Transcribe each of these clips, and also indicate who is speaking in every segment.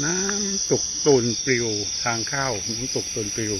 Speaker 1: น้ำตกตูนปลิวทางเข้าน้ำตกตูนปลิว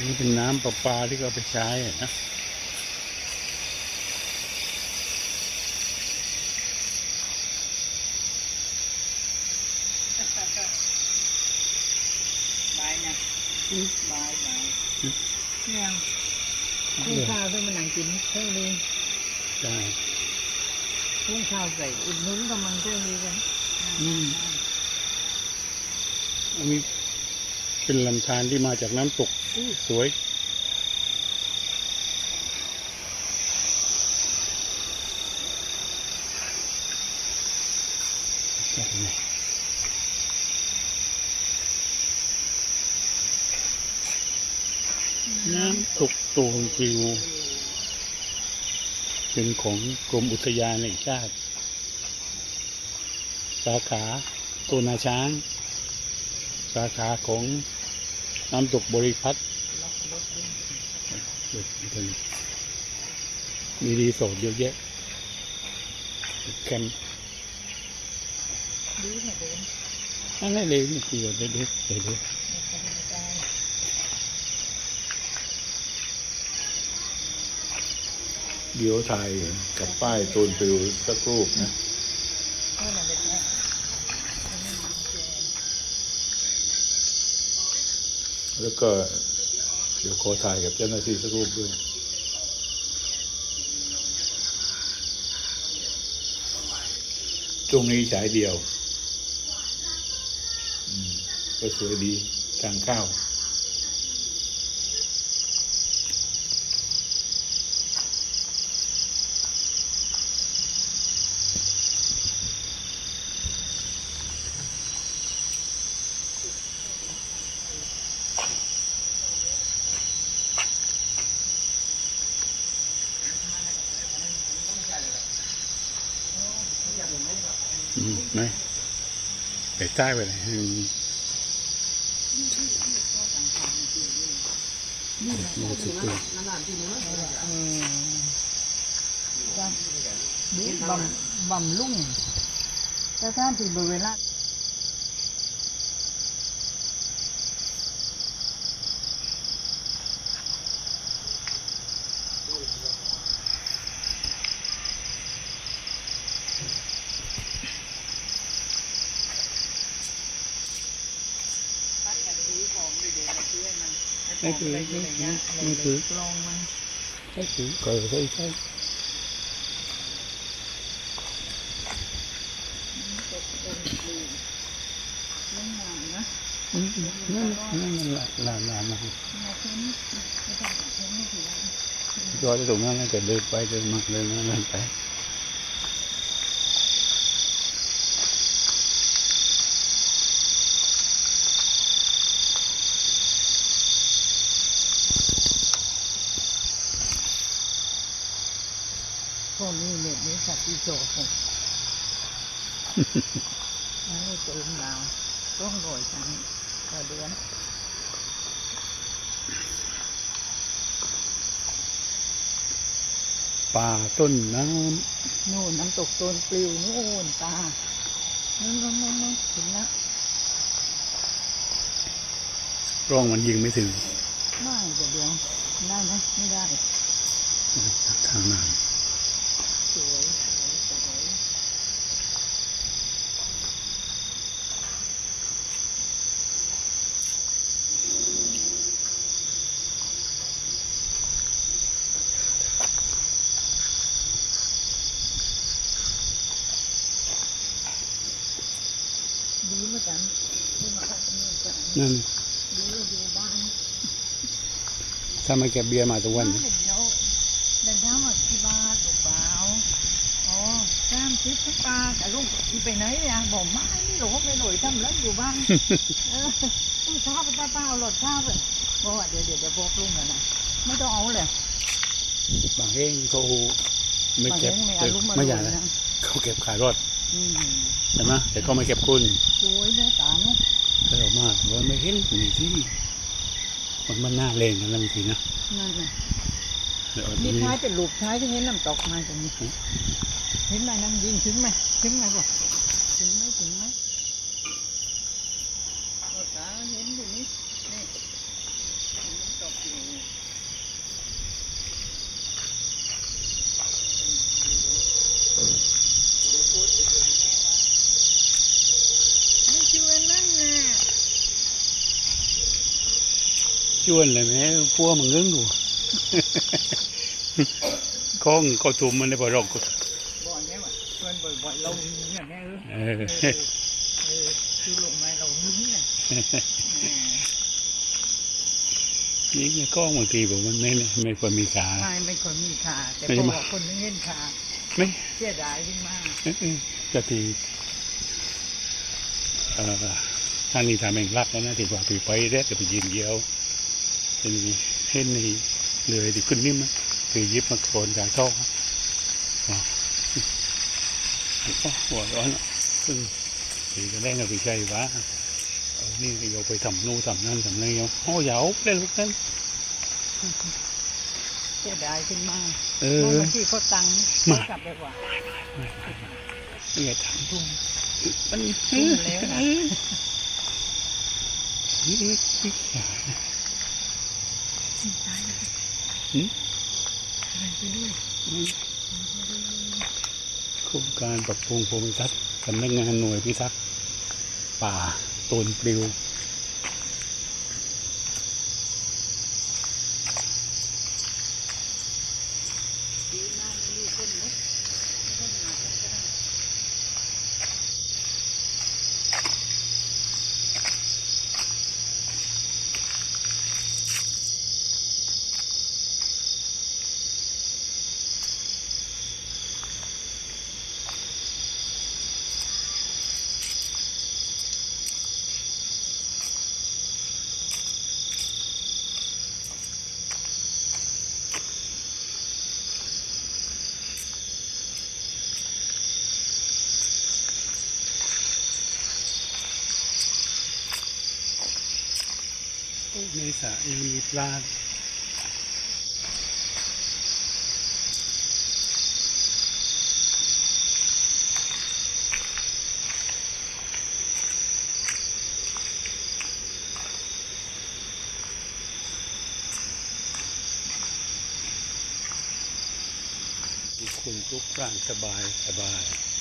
Speaker 1: นี่เป็นน้ำประปาที่เขาไปใช้นะ
Speaker 2: บายนะบายบายเนี่ย กุ้งข้าวด้วยมันหนังกินเท่านี้
Speaker 1: ใช่
Speaker 2: กุ้งข้าวใส่อุดหนุนกำลังเท่านี้กัน
Speaker 1: อืมอันนี้เป็นลำธารที่มาจากน้ำตกอู้สวย น้ำตกตูนปลิว เป็นของกรมอุทยานแห่งชาติ สาขาตัวนาช้าง สาขาของน้ำตกบริพัตรมีรีสอร์ทเยอะแยะแคมป์
Speaker 2: ดีเนี่ยเดิน
Speaker 1: นั่นแหละเลยนี่คือเด็ดเด็ดเด็ด
Speaker 2: ไเดี๋
Speaker 3: ยวถ่ายกับป้ายตูนปิวสักรูปนะแล้วก็เดี๋ยวขอถ่ายกับเจ้าหน้าที่สักรูปด้วยตรงนี้ฉายเดียว ก็สวยดีทางเข้าว
Speaker 1: อืมไหม ไปใต้ไปเลยให้มันมันจะสุดตัว
Speaker 2: อืมจ้ะดีบำบำลุ่งแต่ท่านที่บริเวณละ ไม่คือไม่คือไม่คือลองมัน
Speaker 1: ใช่คือเกิดใช่ใช่
Speaker 2: ไม่งามนะ
Speaker 1: อืมนั่นนั่นนั่นละลาลามา
Speaker 2: มาเพิ่มไม่ต้องเพิ่มไม่ถึง
Speaker 1: จอดตรงนั้นแล้วก็เดินไปเดินมาเดินมาเดินไป
Speaker 2: พวกนี้เน็ตนี้สัตว์ที่โจกเลย ไม่เติมดาวต้องโรยจังต่อเดือน
Speaker 1: ป่าต้นน้
Speaker 2: นู่นน้ำตกโซนปลิวนู่นตานู่นนู่นนู่นนู่นถึงแล้วำ
Speaker 1: ร่องมันยิงไม่ถึง
Speaker 2: ไม่เดี๋ยวเดี๋ยวได้ไหมไม่ได้
Speaker 1: ทางน้
Speaker 2: สวยสวยสวย ดีเหมือนกันที่มาพักกันนี่กันำ
Speaker 1: นั่น
Speaker 2: ดีอยู่บ้าน
Speaker 1: ถ้าไม่เก็บเบียร์มาทุกวัน
Speaker 2: เดี๋ยวเดินทางมาที่บ้านลูกเปล่าอ๋อจ้างทิพย์ปลากับลูกที่ไปไหนอะบอกไม่หลงไม่หลอยทำแล้วอยู่บ้านเออต้องข้าวไปป้าเอาหลอดข้าวไปบอกว่าเดี๋ยวเดี๋ยวเดี๋ยวบอกลุงกันนะไม่ต้องเอาเลย
Speaker 1: บางเองเขาไม่เก็บ
Speaker 2: บางเองไม่เอาลูกมา
Speaker 1: ไม่อยาก
Speaker 2: เลย
Speaker 1: นะ
Speaker 2: นะ
Speaker 1: เขาเก็บขายรถ
Speaker 2: อืม
Speaker 1: ใช่ไหมแต่เขาไม่เก็บคุณ
Speaker 2: สวยนะตาเนาะ
Speaker 1: เขาบอกมากว่าไม่เห็นนี่ที่ มันมันน่าเลงกันแล้วบางทีนะ
Speaker 2: นั่นน่ะ
Speaker 1: เดี๋ยว
Speaker 2: นี่
Speaker 1: นี้
Speaker 2: ท้ายเป็นลูกท้ายที่เห็นน้ำตกมาตรงนี้เห็นไหมนั่งยิงถึงไหมถึงไหมบ่ถึงไหมถึงไหมโอ้ตาเห็นอยู่นี่นี่เห็นน้ำตกอยู่ไม่ชวนนั่งน่ะ
Speaker 1: ชวนเลยแม่พวกมึงเรื่องดูข้องก็ตุ่มมันได้พอรอกก็
Speaker 2: บ่อยแน่ว่ะชวนบ่อยๆเราหึงเนี่ยแน่เออ
Speaker 1: เออ
Speaker 2: เออเออคือลงมาเราหึงเนี่ยเออ
Speaker 1: นี่ข้องบางทีผมมันไม่ไม่ควรมีขา
Speaker 2: ไม่ไม่คนมีขาแต่
Speaker 1: ไม่
Speaker 2: พอ
Speaker 1: มา
Speaker 2: คนนึงเห็นขา
Speaker 1: ไม่
Speaker 2: เสียดายขึ้นมาก
Speaker 1: เออเออก็ทีเอ่อท่านนี้ทำเองรักแล้วนะที่ว่าไปไปแรกก็ไปยืนเดียว เป็นอย่างนี้เห็นนี่เลยที่ขึ้นนี่มันคือยิบมาโคนจากช่องอ๋อหัวร้อนอะซึ่งทีก็ได้ก็ไปใช่ว่าเอานี่ก็โยไปทำนู่นทำนั่นทำนี่เอาโอ้ยาวได้ลูกนั้น
Speaker 2: เสียดายขึ้นมาก
Speaker 1: เอ
Speaker 2: เพราะ
Speaker 1: อ
Speaker 2: บางทีเขาตังค์
Speaker 1: มา
Speaker 2: เขากลับไปกว่า
Speaker 1: ไม่ไงทำทุ่มมัน
Speaker 2: ทุ่มแล้วนะ
Speaker 1: นี่นี่ โครงการปรับปรุงภูมิทัศน์สำนักงานหน่วยพิทักษ์ป่าตูนปลิว สระยังมีปลาคุณทุกร่างสบายสบาย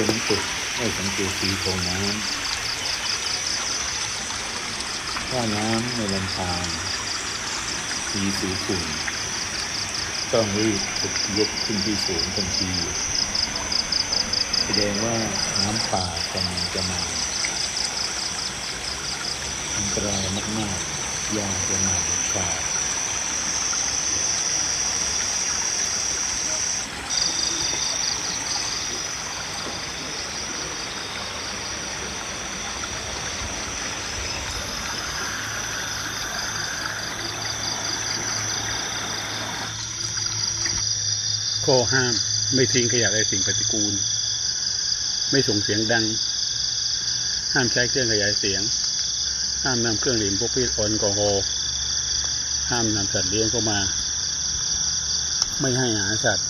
Speaker 3: มาเชื่อน้ำตกให้สังเกตสีของน้ำถ้าน้ำในลำธารสีสีขุ่นต้องรีบยกขึ้นที่สูงทันทีแสดงว่าน้ำป่ากำลังจะมาอันตรายมากๆอย่าจะมาเด็ดขาด
Speaker 1: ข้อห้าม ไม่ทิ้งขยะและสิ่งปฏิกูล ไม่ส่งเสียงดัง ห้ามใช้เครื่องขยายเสียง ห้ามนำเครื่องดื่มพวกพิษแอลกอฮอล์ห้ามนำสัตว์เลี้ยงเข้ามา ไม่ให้อาหารสัตว์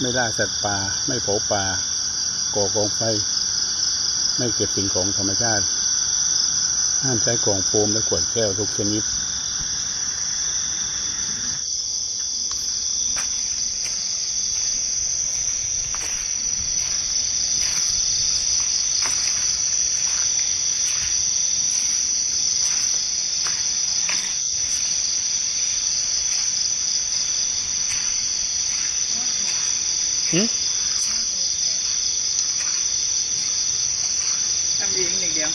Speaker 1: ไม่ล่าสัตว์ป่า ไม่เผาป่า ก่อกองไฟ ไม่เก็บสิ่งของธรรมชาติ ห้ามใช้กล่องโฟมและขวดแก้วทุกชนิด
Speaker 2: ทำเองหนึ่งเดียว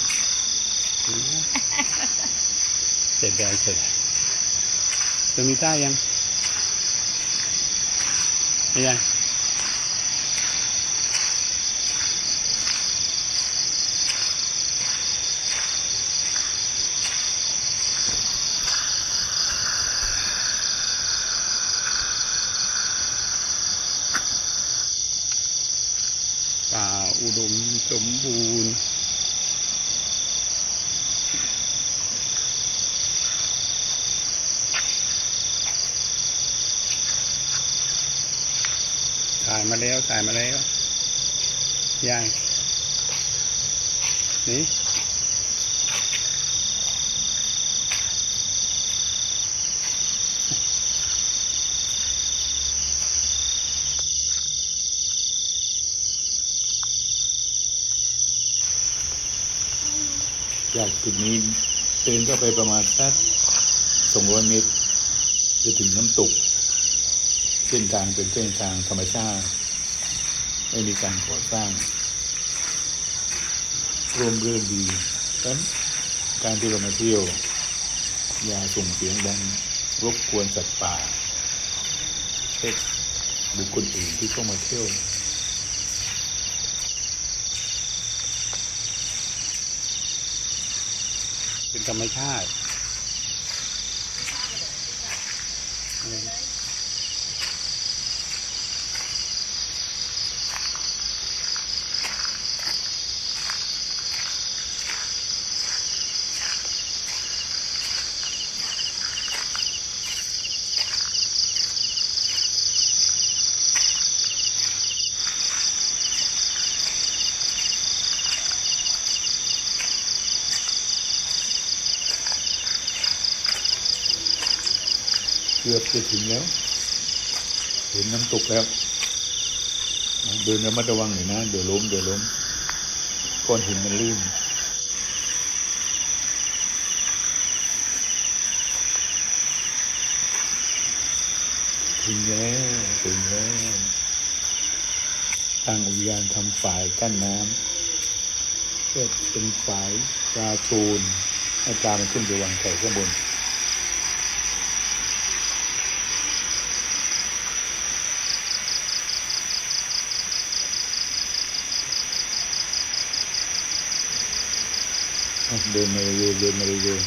Speaker 1: เสร็จได้เสร็จ ตรงนี้ใต้ยัง ไม่ยังป่าอุดมสมบูรณ์ ถ่ายมาแล้วถ่ายมาแล้วยายนี่
Speaker 3: จากจุดนี้เดินเข้าไปประมาณสักสองร้อยเมตร จะถึงน้ำตก เส้นทางเป็นเส้นทางธรรมชาติ ไม่มีการก่อสร้างร่มเรื่นดีดังนั้นการที่เรามาเที่ยว อย่าส่งเสียงดังรบกวนสัตว์ป่าเช่นบุคคลอื่นที่เข้ามาเที่ยว
Speaker 1: เป็น ธรรมชาติ
Speaker 3: เกือบจะถึงแล้ว เห็นน้ำตกแล้ว เดินระมัดระวังหน่อยนะ เดี๋ยวล้ม เดี๋ยวล้มก้อนหินมันลื่นถึงแล้วถึงแล้วทางอุทยานทำฝายกั้นน้ำเพื่อเป็นฝายปลาโชนให้ปลามันขึ้นไปวางไข่ข้างบน อะ เดินมาเรื่อยเดินมาเรื่อย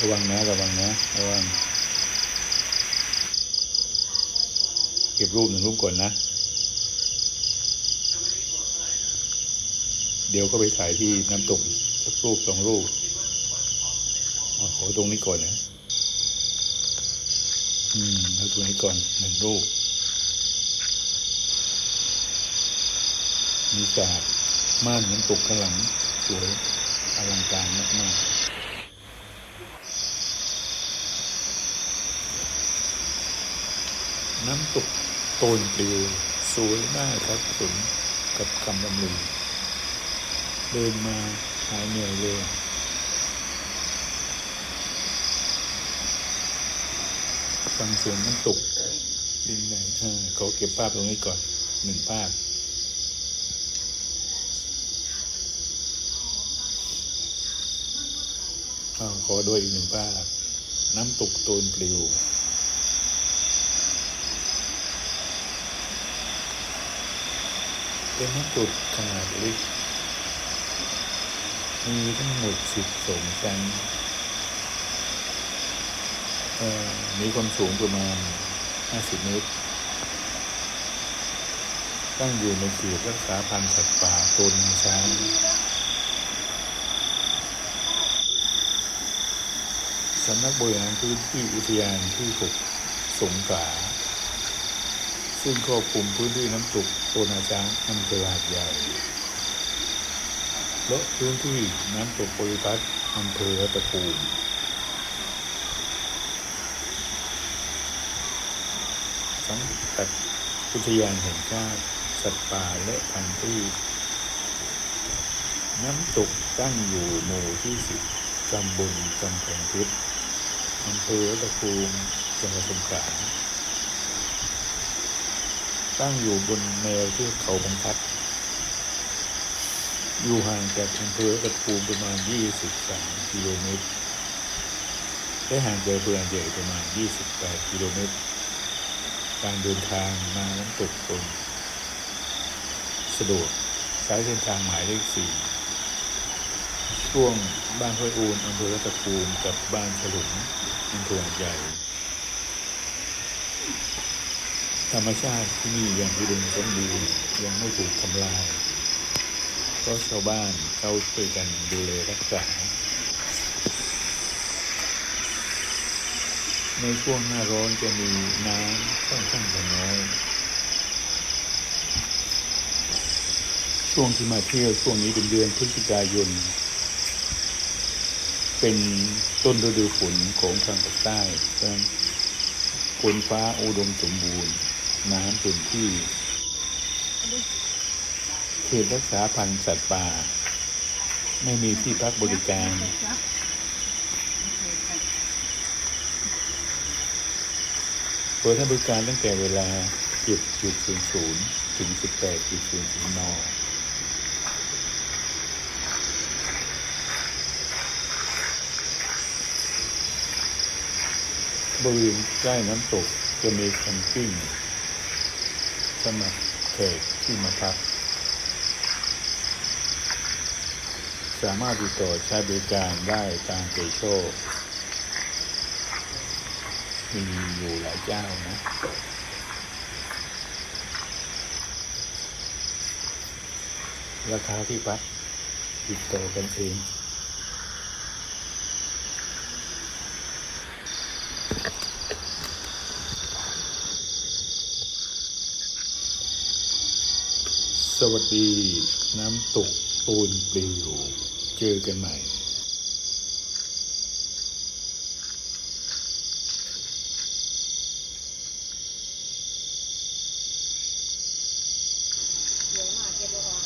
Speaker 3: ระวังนะระวังนะระวังเก็บรูปหนึ่งรูปก่อนนะ เดี๋ยวก็ไปถ่ายที่น้ำตกสักรูปสองรูปอขอตรงนี้ก่อนนะ อืมเอาตรงนี้ก่อนหนึ่งรูป มีสาดม่านน้ำตกข้างหลังสวย อลังการมากๆน้ำตกโตนปลิวสวยมากครับสมกับคำบำรุงเดินมาหายเหนื่อยเลยฟังเสียงน้ำตกซีนไหนอ่าขอเก็บภาพตรงนี้ก่อนหนึ่งภาพ อ้าว ขอด้วยอีกหนึ่งภาพ น้ำตกโตนปลิวเป็นน้ำตกขนาดเล็กมีทั้งหมดสิบสองชั้นมีความสูงประมาณ 50 เมตร ตั้งอยู่ในเขตรักษาพันธุ์สัตว์ป่าโตนช้าง สำนักบริหารพื้นที่อุทยานที่6สงขลาซึ่งครอบคลุมพื้นที่น้ำตกโตนาช้างอำเภอหาดใหญ่และพื้นที่น้ำตกปริพัฒน์อำเภอรัตภูมสังกัดอุทยานแห่งชาติสัตว์ป่าและพันธุ์พืชน้ำตกตั้งอยู่หมู่ที่สิบตำบลกำแพงเพชร อำเภอรัตภูมิจังหวัดสงขลาตั้งอยู่บนแนวทือกเขาบรรทัด อยู่ห่างจากอำเภอรัตภูมิประมาณ 23 กิโลเมตร และห่างจากอำเภอหาดใหญ่ประมาณ 28 กิโลเมตร การเดินทางมาน้ำตกตนสะดวกใช้เส้นทางหมายเลขสี่ช่วงบ้านห้วยอูนอำเภอรัตภูมิกับบ้านฉลุง อำเภอหาดใหญ่ธรรมชาติที่นี่ยังอุดมสมบูรณ์ยังไม่ถูกทำลายเพราะชาวบ้านเขาช่วยกันดูแลรักษา ในช่วงหน้าร้อนจะมีน้ำค่อนข้างจะน้อย ช่วงที่มาเที่ยวช่วงนี้เป็นเดือนพฤศจิกายน เป็นต้นฤดูฝนของทางภาคใต้ดังฝนฟ้าอุดมสมบูรณ์ น้ำเต็มที่เขตรักษาพันธุ์สัตว์ป่า ไม่มีที่พักบริการ เปิดให้บริการตั้งแต่เวลา 7.00 ถึง 18.00น บริเวณใกล้น้ำตกจะมีแคมปิ้งสำหรับแขกที่มาพัก สามารถติดต่อใช้บริการได้ตามใจชอบมีอยู่หลายเจ้านะ ราคาที่พักติดต่อกันเอง สวัสดีน้ำตกปูนปลิว เจอกันใหม่
Speaker 4: เดี๋ยวมาเก็บบอกว่า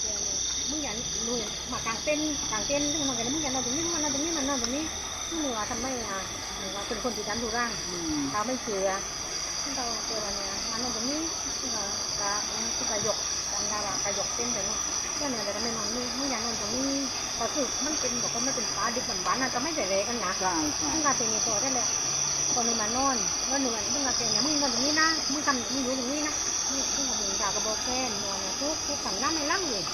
Speaker 4: เดี๋ยวเนี่ยมึงอย่าหนูมากางเต้นท์กางเต้นท์มึงกันมึงอย่านอนตรงนี้มึงนอนตรงนี้มันนอนตรงนี้มึงเหนือทำไมอะหนูว่าเป็นคนที่ดันดูร่าง
Speaker 2: อืม
Speaker 4: เขาไม่เชื่อเราเจอเนี่ยมันนอนตรงนี้เรากะที่กะยกกันดารากะยกเต้นไปเนาะก็เนี่ยแต่ทำไมนอนนี่มึงอย่านอนตรงนี้ก็คือมันเป็นบอกว่ามันเป็นฟ้าดิบบ้านๆนะจะไม่ใส่เรกันนะ
Speaker 2: ใช่ใช่
Speaker 4: มึงกาเตงตัวได้เลยตอนนี้มานอนว่าหนูมึงกาเตงเนี่ยมึงนอนตรงนี้นะมึงทำมึงอยู่ตรงนี้นะนี่มึงกับมึงกากระบอกแค่นอนเนี่ยทุกทุกขันน้ำในร่างเลย